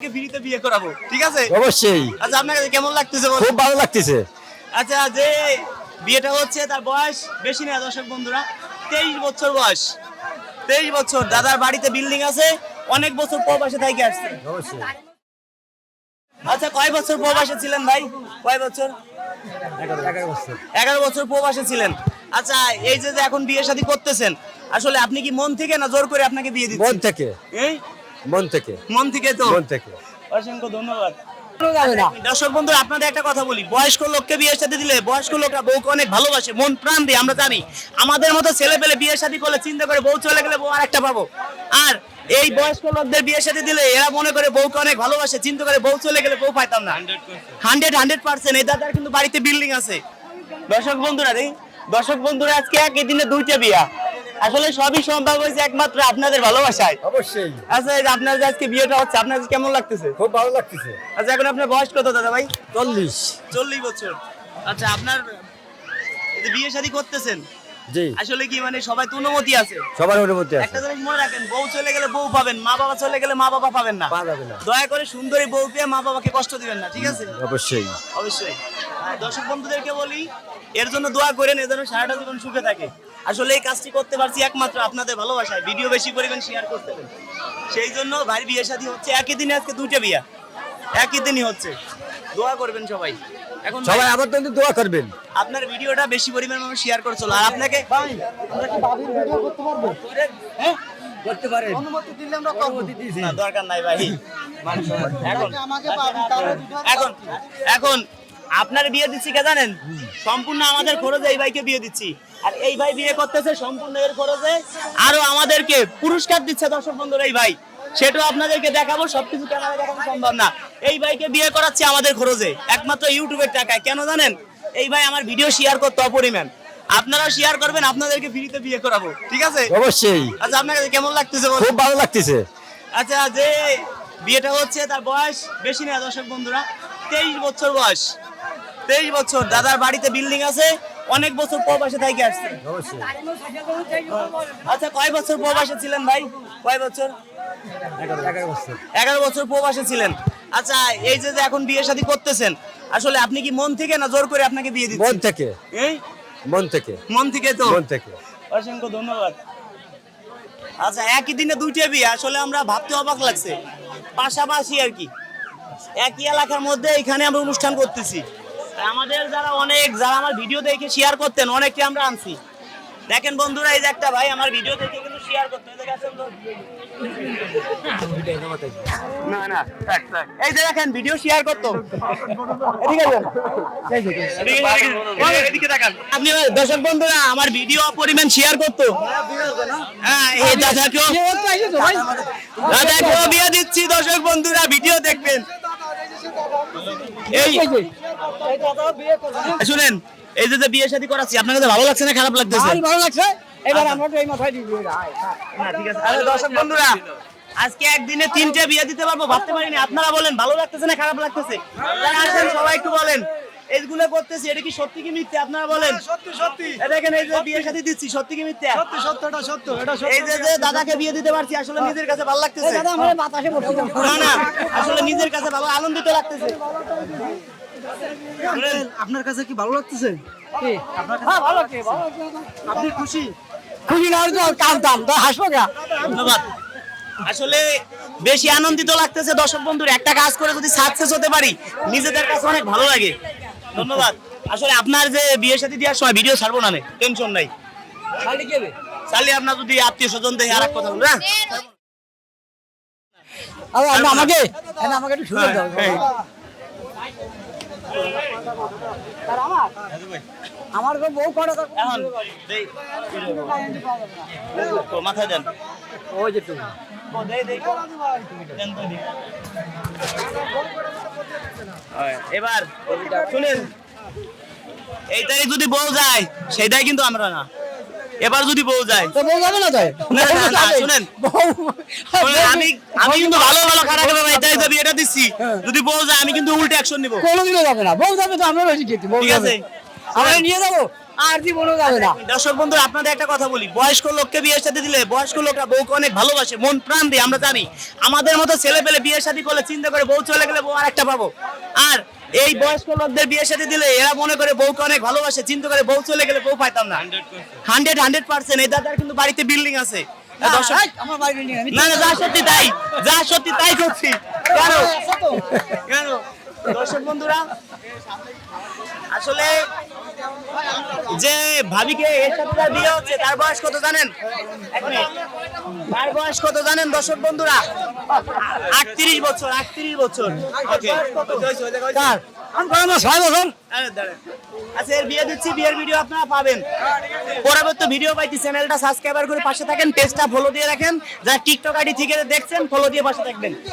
ফ্রিতে বিয়ে করাবো ঠিক আছে? অবশ্যই। আচ্ছা আপনার কাছে কেমন লাগতেছে খুব ভালো লাগতেছে। আচ্ছা যে বিয়েটা হচ্ছে তার বয়স বেশি না দর্শক বন্ধুরা তেইশ বছর বয়স। তেইশ বছর দাদার বাড়িতে বিল্ডিং আছে অনেক বছর প্রবাসে থেকে আসছে। আচ্ছা কয় বছর প্রবাসে ছিলেন ভাই? কয় বছর? এগারো বছর। প্রবাসে ছিলেন। আচ্ছা এই যে এখন বিয়ে শাদী করতেছেন আসলে আপনি কি মন থেকে না জোর করে আপনাকে বিয়ে মন দিচ্ছেন থেকে। এই? মন থেকে। মন থেকে তো। মন থেকে। অসংখ্য ধন্যবাদ। দর্শক বন্ধু আপনাদের একটা কথা বলি। বয়স্ক লোককে বিয়ের সাথে দিলে বয়স্ক লোকরা বউকে অনেক ভালোবাসে মন প্রাণ দিয়ে আমরা জানি। আমাদের মতো ছেলে পেলে বিয়ের সাথে করলে চিন্তা করে বউ চলে গেলে বউ আরেকটা পাবো। আর এই বয়স্ক লোকদের বিয়ের সাথে দিলে এরা মনে করে বউকে অনেক ভালোবাসে চিন্তা করে বউ চলে গেলে বউ পাইতাম না। Hundred hundred percent. এই দাদার কিন্তু বাড়িতে বিল্ডিং আছে। দর্শক বন্ধুরা রে দর্শক বন্ধুরা আজকে একই দিনে দুইটা বিয়া। আসলে সবই সম্ভব হয়েছে একমাত্র আপনাদের ভালোবাসায়। অবশ্যই। আচ্ছা আপনার যে আজকে বিয়েটা হচ্ছে আপনার কেমন লাগতেছে? খুব ভালো লাগতেছে। আচ্ছা এখন আপনার বয়স কত দাদা ভাই? চল্লিশ। চল্লিশ বছর। আচ্ছা আপনার বিয়ে শাদী করতেছেন জি। আসলে কি মানে সবাই তো অনুমতি আছে? সবার অনুমতি আছে। একটা জিনিস মনে রাখেন বউ চলে গেলে বউ পাবেন মা বাবা চলে গেলে মা বাবা পাবেন না। দয়া করে সুন্দরী বউ পেয়ে মা বাবাকে কষ্ট দিবেন না ঠিক আছে? অবশ্যই। অবশ্যই। দর্শক বন্ধুদেরকে বলি এর জন্য দোয়া করেন এ যেন সারাটা জীবন সুখে থাকে। আসলে এই কাজটি করতে পারছি একমাত্র আপনাদের ভালোবাসায়। ভিডিও বেশি পরিমাণ শেয়ার করতে সেই জন্য ভাই বিয়ে শাদী হচ্ছে একই দিনে আজকে দুইটা বিয়া। একই দিনই হচ্ছে। দোয়া করবেন সবাই। এখন সবাই আমার জন্য দোয়া করবেন। আপনার ভিডিওটা বেশি পরিমাণ মানুষ শেয়ার করে চলো আর আপনাকে হ্যাঁ? করতে পারেন। না দরকার নাই ভাই। এখন। এখন। এখন। আপনার বিয়ে দিচ্ছি কে জানেন? সম্পূর্ণ আমাদের খরচে এই ভাইকে বিয়ে দিচ্ছি। আর এই ভাই বিয়ে করতেছে সম্পূর্ণ এর খরচে। আরও আমাদেরকে পুরস্কার দিচ্ছে দর্শক বন্ধুরা এই ভাই। সেটাও আপনাদেরকে দেখাবো সবকিছু ক্যামেরা দেখানো সম্ভব না। এই ভাইকে বিয়ে করাচ্ছে আমাদের খরচে একমাত্র ইউটিউবের টাকায়। কেন জানেন? এই ভাই আমার ভিডিও শেয়ার করতে অপরিমাণ। আপনারা শেয়ার করবেন আপনাদেরকে ফ্রিতে বিয়ে করাবো ঠিক আছে? অবশ্যই। আচ্ছা আপনার কাছে কেমন লাগতেছে খুব ভালো লাগতেছে। আচ্ছা যে বিয়েটা হচ্ছে তার বয়স বেশি না দর্শক বন্ধুরা তেইশ বছর বয়স। তেইশ বছর দাদার বাড়িতে বিল্ডিং আছে অনেক বছর প্রবাসে থেকে আসছে। আচ্ছা কয় বছর প্রবাসে ছিলেন ভাই? কয় বছর? এগারো বছর প্রবাসে ছিলেন। আচ্ছা এই যে যে এখন বিয়ে শাদী করতেছেন আসলে আপনি কি মন থেকে না জোর করে আপনাকে বিয়ে মন থেকে। এই? মন থেকে। মন থেকে তো? মন থেকে। অসংখ্য ধন্যবাদ। আচ্ছা একই দিনে দুইটা বিয়ে আসলে আমরা ভাবতে অবাক লাগছে। পাশাপাশি আর কি। একই এলাকার মধ্যে এখানে আমরা অনুষ্ঠান করতেছি। আমাদের যারা অনেক যারা আমার ভিডিও দেখে শেয়ার করতেন অনেককে আমরা আনছি দেখেন বন্ধুরা এই যে একটা ভাই আমার ভিডিও দেখে কিন্তু শেয়ার করতেন এই যে দেখেন তো। না না থাক, থাক। এই যে দেখেন ভিডিও শেয়ার করতো ঠিক আছে এদিকে তাকান। আপনি দর্শক বন্ধুরা আমার ভিডিও পরিমাণ শেয়ার করতো হ্যাঁ এই দাদাকেও দাদাকেও বিয়ে দিচ্ছি দর্শক বন্ধুরা ভিডিও দেখবেন এই শুনেন এই যে যে বিয়ে শাদী করাচ্ছি আপনার কাছে ভালো লাগছে না খারাপ লাগতেছে? ভালো লাগছে? এবার আমরা তো এই মাথায় দিবি। না, ঠিক আছে। আরে দর্শক বন্ধুরা আজকে একদিনে তিনটে বিয়ে দিতে পারব ভাবতে পারিনি। আপনারা বলেন ভালো লাগতেছে না খারাপ লাগতেছে? আসেন সবাই একটু বলেন। এইগুলো করতেছি এটা কি সত্যি কি মিথ্যে? আপনারা বলেন। সত্যি সত্যি। দেখেন এই যে বিয়ে দিচ্ছি সত্যি কি মিথ্যে? সত্যি সত্য এটা সত্য এটা এই যে যে দাদাকে বিয়ে দিতে পারছি আসলে নিজের কাছে ভালো লাগতেছে। দাদা আমার বাতাসে বসে না না আসলে নিজের কাছে ভালো আনন্দিত লাগতেছে। আপনার কাছে কি ভালো লাগতেছে? লাগছে আপনি খুশি? খুশি না হলে কাঁদতাম তো হাসবো গা। ধন্যবাদ। আসলে বেশি আনন্দিত লাগতেছে দর্শক বন্ধুর। একটা কাজ করে যদি সাকসেস হতে পারি নিজেদের কাছে অনেক ভালো লাগে। ধন্যবাদ। আসলে আপনার যে বিয়ে সাথে দেওয়ার সময় ভিডিও ছাড়বো না টেনশন নাই। চাইলে আপনার যদি আত্মীয় স্বজন দেখে আর এক কথা বলবেন হ্যাঁ? আমাকে? হ্যাঁ, আমাকে একটু সুযোগ দাও। হ্যাঁ। আমার আমার বউ কটা এখন মাথায় দেন। ওই যে হয়, এবার শুনেন এইটাই যদি বউ যায় সেইটাই কিন্তু আমরা না। এবার যদি বউ যায় তো বউ যাবে না তাই? না, না, না, যাবে। শুনেন। আমি আমি কিন্তু ভালো ভালো বিয়েটা দিচ্ছি। যদি বউ যায় আমি কিন্তু উল্টে অ্যাকশন নিব। কোনোদিনও যাবে না। বউ যাবে তো আমরা রয়েছি কিন্তু বউ যাবে। আমরা নিয়ে যাব। আর জীবনও যাবে না দর্শক বন্ধু আপনাদের একটা কথা বলি। বয়স্ক লোককে বিয়ের সাথে দিলে বয়স্ক লোকরা বউকে অনেক ভালোবাসে মন প্রাণ দিয়ে আমরা জানি। আমাদের মতো ছেলে পেলে বিয়ের সাথে করলে চিন্তা করে বউ চলে গেলে বউ আরেকটা পাবো। আর এই বয়স্ক লোকদের বিয়ের সাথে দিলে এরা মনে করে বউকে অনেক ভালোবাসে চিন্তা করে বউ চলে গেলে বউ পাইতাম না। Hundred hundred percent. এই দাদার কিন্তু বাড়িতে বিল্ডিং আছে। না না যা সত্যি তাই যা সত্যি তাই করছি। কেন? কেন? দর্শক বন্ধুরা আসলে যে ভাবিকে এর সাথে বিয়ে হচ্ছে তার বয়স কত জানেন? তার বয়স কত জানেন দর্শক বন্ধুরা? আটত্রিশ বছর আটত্রিশ বছর। দাঁড়ান। আচ্ছা এর বিয়ে দিচ্ছি বিয়ের ভিডিও আপনারা পাবেন। পরবর্তী ভিডিও পাইতে চ্যানেলটা সাবস্ক্রাইবার করে পাশে থাকেন পেজটা ফলো দিয়ে রাখেন। যারা টিকটক আইডি থেকে দেখছেন ফলো দিয়ে পাশে থাকবেন।